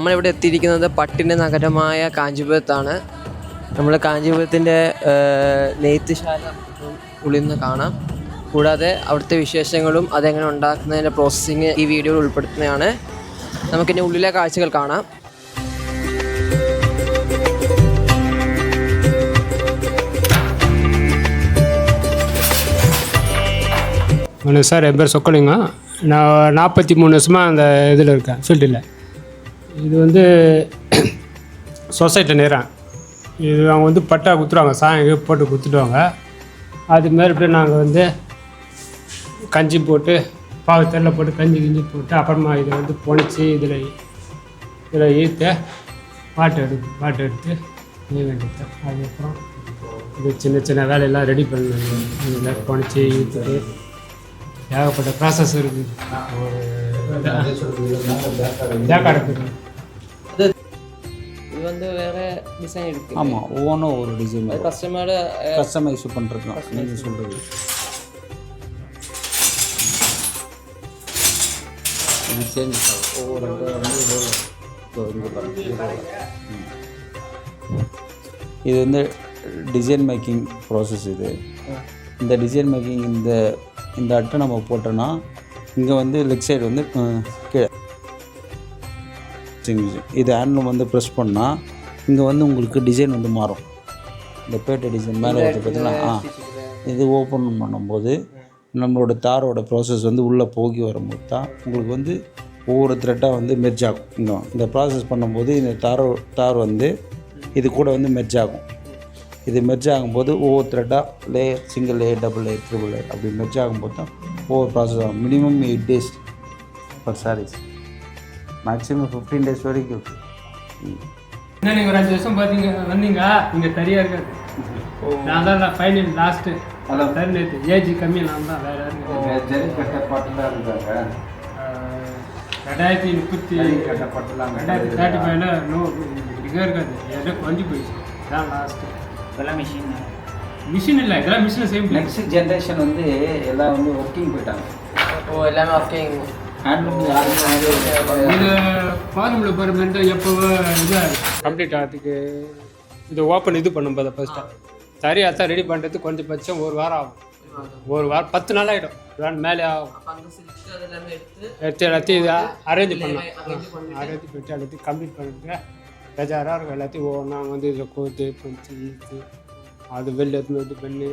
നമ്മളിവിടെ എത്തിയിരിക്കുന്നത് പട്ടിൻ്റെ നഗരമായ കാഞ്ചീപുരത്താണ് നമ്മൾ കാഞ്ചീപുരത്തിൻ്റെ നെയ്ത്തുശാല ഉള്ളിൽ നിന്ന് കാണാം കൂടാതെ അവിടുത്തെ വിശേഷങ്ങളും അതെങ്ങനെ ഉണ്ടാക്കുന്നതിൻ്റെ പ്രോസസ്സിങ് ഈ വീഡിയോയിൽ ഉൾപ്പെടുത്തുന്നതാണ് നമുക്കിനി ഉള്ളിലെ കാഴ്ചകൾ കാണാം வணக்கம் சார் என் பேர் சொக்கலிங்கம் நான் நாற்பத்தி மூணு வருஷமாக அந்த இதில் இருக்கேன் ஃபீல்டில் இது வந்து சொசைட்டி நேரம். இது அவங்க வந்து பட்டா குத்துருவாங்க சாயம் போட்டு கொடுத்துடுவாங்க அது மறுபடியும் நாங்கள் வந்து கஞ்சி போட்டு பாவு தெல்ல போட்டு கஞ்சி கிஞ்சி போட்டு அப்புறமா இதை வந்து பொணிச்சு இதில் இதில் ஈர்த்து பாட்டு எடுத்து பாட்டு எடுத்து நெய் வேண்டியது. அதுக்கப்புறம் இது சின்ன சின்ன வேலையெல்லாம் ரெடி பண்ணணும். இதில் பொணிச்சு ஈர்த்துட்டு ஏகப்பட்ட ப்ராசஸ் இருக்குது இது வந்து வேறு டிசைன் இருக்குது ஆமாம் ஒவ்வொன்றும் ஒரு டிசைன் அது கஸ்டமரோட கஸ்டமைஸ் பண்ணுறதுலாம் நீங்கள் சொல்கிறது இது சேஞ்ச் ஒவ்வொரு இது வந்து. இதோ டிசைன் மேக்கிங் ப்ராசஸ் இது இந்த டிசைன் மேக்கிங் இந்த இந்த அட்டை நம்ம போட்டோன்னா இங்கே வந்து லெக் சைடு வந்து கீழே. சிங்கிள் இது ஹேண்ட்லூம் வந்து ப்ரெஸ் பண்ணால் இங்கே வந்து உங்களுக்கு டிசைன் வந்து மாறும். இந்த பேட்டை டிசைன் மேலே வருது பார்த்தீங்களா ஆ. இது ஓப்பன் பண்ணும்போது நம்மளோட தாரோட ப்ராசஸ் வந்து உள்ளே போகி வரும்போது தான் உங்களுக்கு வந்து ஒவ்வொரு த்ரெட்டாக வந்து மெர்ஜ் ஆகும். இங்கே இந்த ப்ராசஸ் பண்ணும்போது இந்த தாரோ தார் வந்து இது கூட வந்து மெர்ஜ் ஆகும். இது மெர்ஜ் ஆகும்போது ஒவ்வொரு த்ரெட்டாக layer single layer double layer triple layer அப்படி மெர்ஜ் ஆகும்போது தான் ஒவ்வொரு ப்ராசஸ் ஆகும். Minimum eight days per saris maximum fifteen days வரைக்கும் என்ன நீங்கள் ஒரு அஞ்சு வருஷம் பார்த்தீங்க வந்தீங்க இங்கே சரியாக இருக்காது. நான் தான் நான் ஃபைனல் லாஸ்ட்டு. சரி நேற்று ஏஜ் கம்மி நான் தான் வேறு இருக்காங்க ஆஹ், ரெண்டாயிரத்தி முப்பத்தி ஜல்லிக்கட்டை பாட்டுலாம் ரெண்டாயிரத்தி தேர்ட்டி ஃபைவ்ல நோ இங்கே இருக்காது. எல்லாம் குறைஞ்சி போயிடுச்சு. இதான் லாஸ்ட்டு இப்போல்லாம் மிஷின் மிஷின் இல்லை இதெல்லாம் மிஷினில் சேம் நெக்ஸ்ட் ஜென்ரேஷன் வந்து எல்லாம் வந்து ஒர்க்கிங் போயிட்டாங்க. ஓ எல்லாமே ஒர்க்கிங் இது ஃபார்மில் போகிற எப்போ இது கம்ப்ளீட் ஆகிறதுக்கு இது ஓப்பன் இது பண்ணும்போது ஃபஸ்ட்டு சரி அதான் ரெடி பண்ணுறதுக்கு கொஞ்சம் பட்சம் ஒரு வாரம் ஆகும். ஒரு வாரம் பத்து நாள் ஆகிடும் மேலே ஆகும். எடுத்து எல்லாத்தையும் இதை அரேஞ்ச் பண்ணலாம். அரேஞ்ச் பண்ணிட்டு எல்லாத்தையும் கம்ப்ளீட் பண்ணிட்டு பெஜாராக இருக்கும் எல்லாத்தையும் ஒவ்வொன்றா வந்து இதில் கோத்து பிடிச்சி ஈத்து அது வெளில எடுத்து இது பண்ணி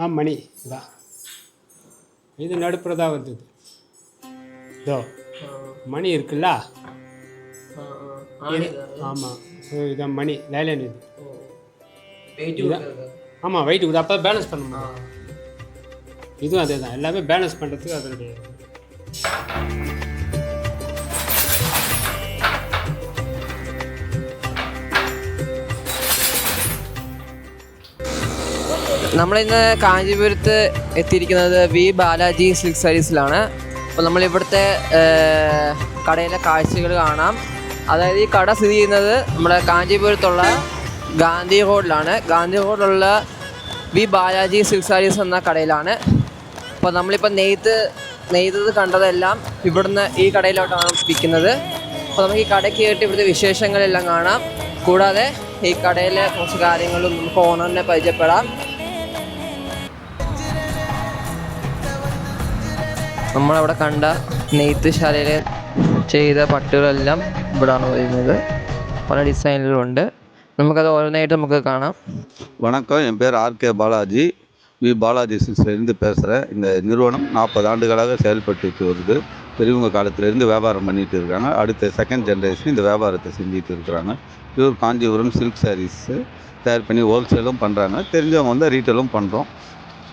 ஆ மணி. இதான் இது நடுப்புறதாக வருது இது. இதோ மணி இருக்குல்ல? ஆமாம் ஸோ இதான் மணி லைலன் இது. ஆமாம் வெயிட் இது அப்போ பேலன்ஸ் பண்ண முடியும். இதுவும் அதே தான் எல்லாமே பேலன்ஸ் பண்ணுறதுக்கு அதனுடைய നമ്മളിന്ന് കാഞ്ചീപുരത്ത് എത്തിയിരിക്കുന്നത് വി ബാലാജി സിൽക്ക് സാരീസിലാണ് അപ്പോൾ നമ്മളിവിടുത്തെ കടയിലെ കാഴ്ചകൾ കാണാം. അതായത് ഈ കട സ്ഥിതി ചെയ്യുന്നത് നമ്മുടെ കാഞ്ചീപുരത്തുള്ള ഗാന്ധി റോഡിലാണ് ഗാന്ധി റോഡിലുള്ള വി ബാലാജി സിൽക്ക് സാരീസ് എന്ന കടയിലാണ്. അപ്പോൾ നമ്മളിപ്പോൾ നെയ്ത്ത് നെയ്തത് കണ്ടതെല്ലാം ഇവിടുന്ന് ഈ കടയിലോട്ടാണ് വിൽക്കുന്നത്. അപ്പോൾ നമുക്ക് ഈ കടയ്ക്ക് കേട്ട് ഇവിടുത്തെ വിശേഷങ്ങളെല്ലാം കാണാം. കൂടാതെ ഈ കടയിലെ കുറച്ച് കാര്യങ്ങളും നമുക്ക് ഓണറിനെ പരിചയപ്പെടാം. നമ്മളവിടെ കണ്ട നെയ്ത്ത് ശാലയിൽ ചെയ്ത പട്ടുകളെല്ലാം ഇവിടാണ് വരുന്നത് പല ഡിസൈനിലുണ്ട് നമുക്കത് ഓരോന്നായിട്ട് നമുക്ക് കാണാം வணக்கம் என் பேர் ஆர்கே பாலாஜி வி பாலாஜி சில்ஸ்லேருந்து பேசுகிறேன் இந்த நிறுவனம் நாற்பது ஆண்டுகளாக செயல்பட்டு வருது பெரியவங்க காலத்துலேருந்து வியாபாரம் பண்ணிட்டு இருக்காங்க அடுத்த செகண்ட் ஜென்ரேஷன் இந்த வியாபாரத்தை செஞ்சுட்டு இருக்கிறாங்க பியூர் காஞ்சிபுரம் சில்க் சாரீஸு தயார் பண்ணி ஹோல்சேலும் பண்ணுறாங்க தெரிஞ்சவங்க வந்து ரீட்டெயிலும் பண்ணுறோம்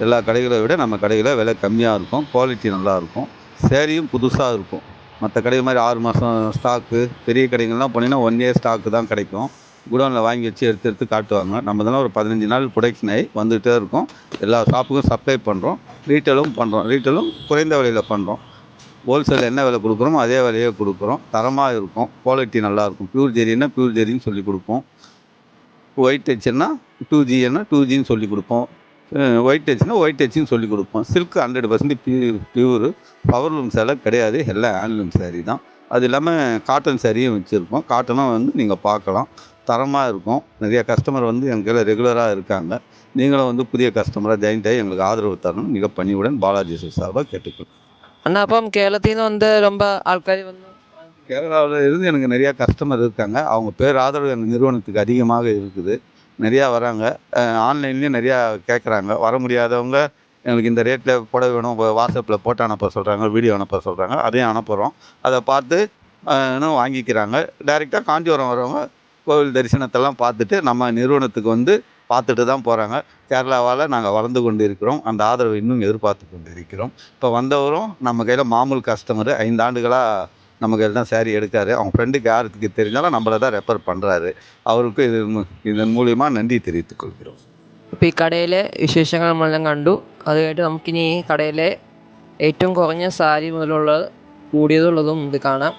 எல்லா கடைகளை விட நம்ம கடையில் விலை கம்மியாக இருக்கும். குவாலிட்டி நல்லாயிருக்கும் சேரீயும் புதுசாக இருக்கும். மற்ற கடை மாதிரி ஆறு மாதம் ஸ்டாக்கு பெரிய கடைகள்லாம் போனீங்கன்னா ஒன் இயர் ஸ்டாக்கு தான் கிடைக்கும். குடோனில் வாங்கி வச்சு எடுத்து எடுத்து காட்டுவாங்க. நம்ம இதெல்லாம் ஒரு பதினஞ்சு நாள் ப்ரொடக்ஷன் ஆகி வந்துகிட்டே இருக்கும். எல்லா ஷாப்புக்கும் சப்ளை பண்ணுறோம் ரீட்டெயிலும் பண்ணுறோம் ரீட்டெயிலும் குறைந்த விலையில் பண்ணுறோம் ஹோல்சேல் என்ன விலை கொடுக்குறோமோ அதே விலையே கொடுக்குறோம். தரமாக இருக்கும். குவாலிட்டி நல்லாயிருக்கும் ப்யூர் ஜெரின்னா ப்யூர் ஜெரின்னு சொல்லி கொடுப்போம். ஒயிட் டச்சுன்னா டூ ஜின்னா டூ ஜின்னு சொல்லி கொடுப்போம். ஒயிட் டச்சுன்னா ஒயிட் டச்சுன்னு சொல்லிக் கொடுப்போம். சில்க்கு ஹண்ட்ரட் பர்சன்டேஜ் பியூ பியூரு பவர்லூம் சேலை கிடையாது. எல்லாம் ஹேண்ட்லூம் சேரீ தான். அது இல்லாமல் காட்டன் சேரீயும் வச்சுருப்போம். காட்டனும் வந்து நீங்கள் பார்க்கலாம். தரமாக இருக்கும். நிறைய கஸ்டமர் வந்து எங்கள் ரெகுலராக இருக்காங்க. நீங்களும் வந்து புதிய கஸ்டமராக ஜாயின் ஆகி எங்களுக்கு ஆதரவு தரணும். நீங்கள் பணியுடன் பாலாஜி சார்பாக கேட்டுக்கணும் அண்ணா அப்போ கேரளத்தையும் வந்து ரொம்ப ஆட்கள் வந்து கேரளாவில் இருந்து எனக்கு நிறையா கஸ்டமர் இருக்காங்க. அவங்க பேர் ஆதரவு எங்கள் நிறுவனத்துக்கு அதிகமாக இருக்குது. நிறையா வராங்க. ஆன்லைன்லேயும் நிறையா கேட்குறாங்க வர முடியாதவங்க எங்களுக்கு இந்த ரேட்டில் புடவை வேணும் வாட்ஸ்அப்பில் ஃபோட்டோ அனுப்ப சொல்கிறாங்க வீடியோ அனுப்ப சொல்கிறாங்க அதையும் அனுப்புகிறோம் அதை பார்த்து இன்னும் வாங்கிக்கிறாங்க. டைரெக்டாக காஞ்சிபுரம் வரவங்க கோவில் தரிசனத்தெல்லாம் பார்த்துட்டு நம்ம நிறுவனத்துக்கு வந்து பார்த்துட்டு தான் போகிறாங்க கேரளாவால் நாங்கள் வளர்ந்து கொண்டு இருக்கிறோம் அந்த ஆதரவை இன்னும் எதிர்பார்த்து கொண்டு இருக்கிறோம் இப்போ வந்தவரும் நம்ம கையில் மாமூல் கஸ்டமர் ஐந்து ஆண்டுகளாக நம்ம கையில் தான் saree எடுக்காரு அவங்க ஃப்ரெண்டுக்கு யாருக்கு தெரிஞ்சாலும் நம்மளை தான் ரெஃபர் பண்ணுறாரு அவருக்கு இது மு- இதன் மூலியமாக நன்றி தெரிவித்துக் கொள்கிறோம் ഇപ്പോൾ ഈ കടയിലെ വിശേഷങ്ങൾ നമ്മളെല്ലാം കണ്ടു അത് കഴിഞ്ഞിട്ട് നമുക്കിനി ഈ കടയിലെ ഏറ്റവും കുറഞ്ഞ സാരി മുതലുള്ളത് കൂടിയതുള്ളതും ഇത് കാണാം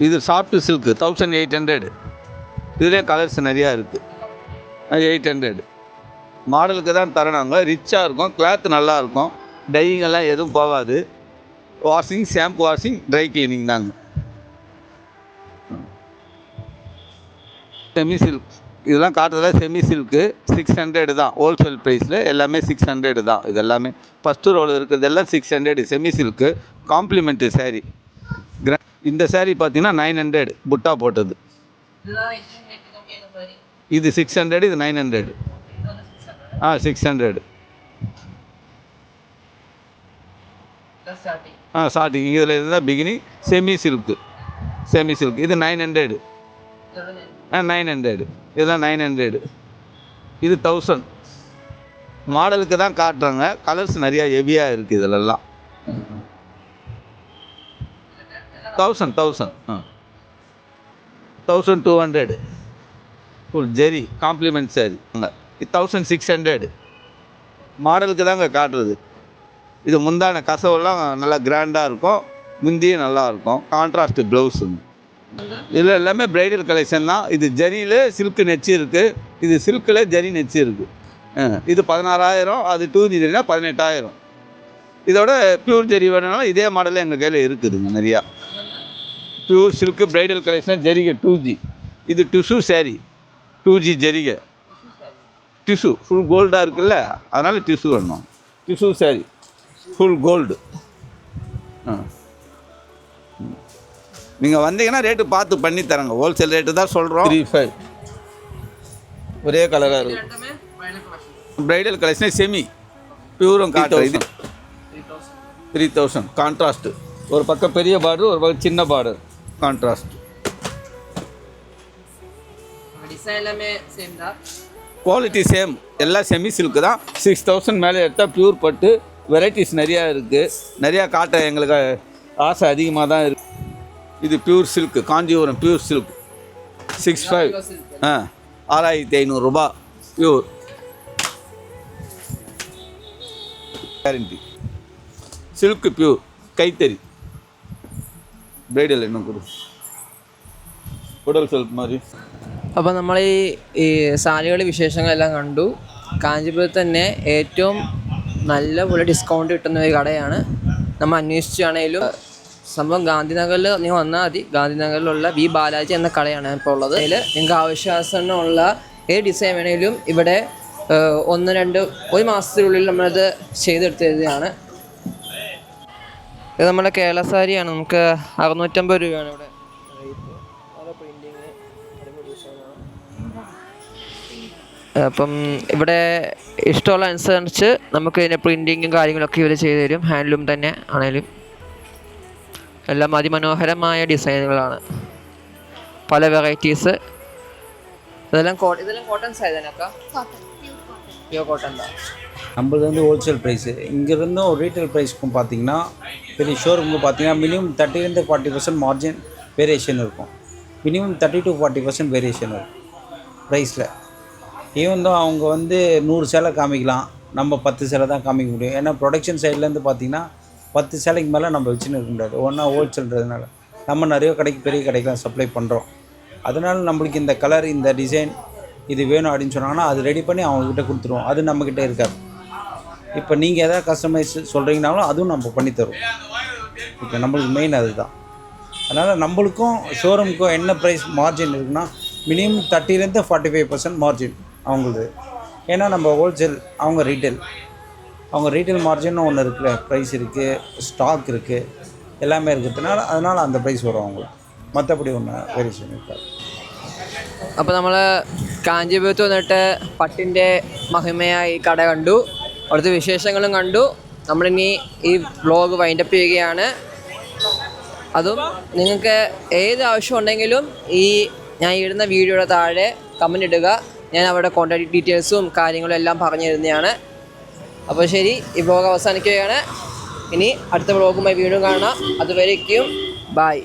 இது soft silk thousand eight hundred இதுலேயே கலர்ஸ் நிறையா இருக்குது எயிட் ஹண்ட்ரட் மாடலுக்கு தான் தரணாங்க ரிச்சாக இருக்கும் கிளாத் நல்லா இருக்கும் டையிங் எல்லாம் எதுவும் போகாது washing shampoo washing dry cleaning தாங்க செமி சில்க் இதெல்லாம் காட்டுறதுல செமி சில்க்கு சிக்ஸ் ஹண்ட்ரட் தான். ஹோல்சேல் ப்ரைஸில் எல்லாமே சிக்ஸ் ஹண்ட்ரடு தான். இது எல்லாமே ஃபஸ்ட்டு ரோல் இருக்கிறது எல்லாம் six hundred semi silk compliment sari கிரா இந்த ஸேரீ பார்த்தீங்கன்னா நைன் ஹண்ட்ரட் புட்டா போட்டது. இது சிக்ஸ் ஹண்ட்ரட் இது நைன் ஹண்ட்ரடு ஆ சிக்ஸ் ஹண்ட்ரடு ஆ ஸ்டார்டிங் இதில் இதுதான் beginning semi silk semi silk இது நைன் ஹண்ட்ரடு நைன் ஹண்ட்ரேடு இதெல்லாம் நைன் ஹண்ட்ரேடு இது தௌசண்ட் மாடலுக்கு தான் காட்டுறாங்க. கலர்ஸ் நிறையா ஹெவியாக இருக்குது இதிலெல்லாம் தௌசண்ட் தௌசண்ட் ஆ. Thousand two hundred full zari compliment sari இது தௌசண்ட் சிக்ஸ் ஹண்ட்ரடு மாடலுக்கு தாங்க காட்டுறது. இது முந்தான கசவெல்லாம் நல்லா கிராண்டாக இருக்கும். முந்தியும் நல்லா இருக்கும். கான்ட்ராஸ்ட் ப்ளவுஸுங்க இதில் எல்லாமே பிரைடல் கலெக்ஷன் தான். இது ஜரியில் சில்க்கு நெச்சு இருக்குது இது சில்கில் ஜரி நெச்சு இருக்குது இது பதினாறாயிரம் அது டூ ஜி ஜரினா பதினெட்டாயிரம். இதோட பியூர் ஜெரி வேணும்னாலும் இதே மாடலில் எங்கள் கையில் இருக்குதுங்க நிறையா. பியூர் சில்க்கு பிரைடல் கலெக்ஷன் ஜெரிகை டூ ஜி இது டிஷ்யூ சேரீ டூ ஜி ஜெரிக. டிஷ்யூ ஃபுல் கோல்டாக இருக்குல்ல? அதனால் டிஷ்யூ வேணும். டிஷ்யூ சேரீ ஃபுல் கோல்டு ஆ. நீங்கள் வந்தீங்கன்னா ரேட்டு பார்த்து பண்ணி தரங்க. ஹோல்சேல் ரேட்டு தான் சொல்கிறோம் த்ரீ ஃபைவ் ஒரே கலராக இருக்கும் ப்ரைடல் கலெக்ஷனே செமி பியூரும் காட்டு இது த்ரீ தௌசண்ட் கான்ட்ராஸ்ட்டு ஒரு பக்கம் பெரிய பார்டர் ஒரு பக்கம் சின்ன பார்டர் கான்ட்ராஸ்ட் குவாலிட்டி சேம் எல்லாம் செமி சில்க்கு தான். சிக்ஸ் தௌசண்ட் மேலே எடுத்தால் ப்யூர் பட்டு வெரைட்டிஸ் நிறையா இருக்குது நிறையா காட்ட எங்களுக்கு ஆசை அதிகமாக தான் இருக்குது இது pure silk Kanchipuram pure silk six five ஆ ஆறாயிரத்தி ஐநூறுரூபா பியூர் கேரண்டி சில்க்கு பியூர் கைத்தறி ബ്രൈഡൽ എണ്ണം കൊടു ഉടൽ സിൽക്ക് മാതിരി അപ്പോൾ നമ്മൾ ഈ ഈ സാരികൾ വിശേഷങ്ങളെല്ലാം കണ്ടു കാഞ്ചീപുരത്ത് തന്നെ ഏറ്റവും നല്ല പോലെ ഡിസ്കൗണ്ട് കിട്ടുന്ന ഒരു കടയാണ് നമ്മൾ അന്വേഷിച്ചാണേലും സംഭവം ഗാന്ധിനഗറിൽ നീ വന്നാൽ മതി. ഗാന്ധിനഗറിലുള്ള വി ബാലാജി എന്ന കടയാണ് ഇപ്പോൾ ഉള്ളത്. അതിൽ നിങ്ങൾക്ക് ആവശ്യാസനമുള്ള ഏത് ഡിസൈൻ വേണമെങ്കിലും ഇവിടെ ഒന്ന് രണ്ട് ഒരു മാസത്തിനുള്ളിൽ നമ്മളത് ചെയ്തെടുത്ത് തരുന്നതാണ് ഇത് നമ്മുടെ കേരള സാരിയാണ്. നമുക്ക് അറുന്നൂറ്റമ്പത് രൂപയാണ് ഇവിടെ. അപ്പം ഇവിടെ ഇഷ്ടമുള്ള അനുസരിച്ച് നമുക്ക് ഇതിന്റെ പ്രിന്റിങ്ങും കാര്യങ്ങളൊക്കെ ഇവർ ചെയ്തു തരും ഹാൻഡ്ലൂം തന്നെ ആണേലും. എല്ലാം അതിമനോഹരമായ ഡിസൈനുകളാണ് പല വെറൈറ്റീസ് ഇതെല്ലാം കോ ഇതെല്ലാം കോട്ടൺ സാരിതനൊക്കെ പ്യൂർ കോട്ടൺ தான் நம்மளது வந்து ஹோல்சேல் ப்ரைஸு இங்கேருந்தும் ரீட்டைல் ப்ரைஸ்க்கும் பார்த்தீங்கன்னா பெரிய ஷோரூமுக்கு பார்த்தீங்கன்னா மினிமம் தேர்ட்டிலேருந்து ஃபார்ட்டி பர்சன்ட் மார்ஜின் வேரியேஷன் இருக்கும் minimum thirty to forty percent variation இருக்கும் ப்ரைஸில் ஈவன் தான் அவங்க வந்து நூறு சேலை காமிக்கலாம் நம்ம பத்து சேலை தான் காமிக்க முடியும் ஏன்னா ப்ரொடக்ஷன் சைட்லேருந்து பார்த்தீங்கன்னா பத்து சேலைக்கு மேலே நம்ம வச்சுன்னு இருக்க முடியாது. ஒன்றா ஹோல்சேல்ன்றதுனால நம்ம நிறைய கடைக்கு பெரிய கடைக்கெலாம் சப்ளை பண்ணுறோம் அதனால் நம்மளுக்கு இந்த கலர் இந்த டிசைன் இது வேணும் அப்படின்னு சொன்னாங்கன்னா அது ரெடி பண்ணி அவங்கக்கிட்ட கொடுத்துருவோம். அது நம்மக்கிட்ட இருக்காது. இப்போ நீங்கள் எதாவது கஸ்டமைஸ் சொல்கிறீங்கனாலும் அதுவும் நம்ம பண்ணித்தருவோம். ஓகே நம்மளுக்கு மெயின் அதுதான். அதனால் நம்மளுக்கும் ஷோரூமுக்கும் என்ன ப்ரைஸ் மார்ஜின் இருக்குன்னா மினிமம் தேர்ட்டிலேருந்து ஃபார்ட்டி ஃபைவ் பர்சன்ட் மார்ஜின் அவங்களுது. ஏன்னா நம்ம ஹோல்சேல் அவங்க ரீட்டைல் அவங்க ரீட்டைல் மார்ஜின்னு ஒன்று இருக்குல்ல ப்ரைஸ் இருக்குது ஸ்டாக் இருக்குது எல்லாமே இருக்கிறதுனால அதனால் அந்த ப்ரைஸ் வரும் அவங்களுக்கு மற்றபடி ஒன்று வேரியேஷன் இருக்காது അപ്പോൾ നമ്മൾ കാഞ്ചീപുരത്ത് വന്നിട്ട് പട്ടിൻ്റെ മഹിമയായ ഈ കട കണ്ടു അവിടുത്തെ വിശേഷങ്ങളും കണ്ടു നമ്മളിനി ഈ വ്ലോഗ് വൈൻഡപ്പ് ചെയ്യുകയാണ് അതും നിങ്ങൾക്ക് ഏത് ആവശ്യം ഉണ്ടെങ്കിലും ഈ ഞാൻ ഇടുന്ന വീഡിയോയുടെ താഴെ കമൻ്റ് ഇടുക ഞാൻ അവിടെ കോൺടാക്ട് ഡീറ്റെയിൽസും കാര്യങ്ങളും എല്ലാം പറഞ്ഞു തരുന്നതാണ് അപ്പോൾ ശരി ഈ ബ്ലോഗ് അവസാനിക്കുകയാണ്. ഇനി അടുത്ത ബ്ലോഗുമായി വീണ്ടും കാണാം. അതുവരേക്കും ബായ്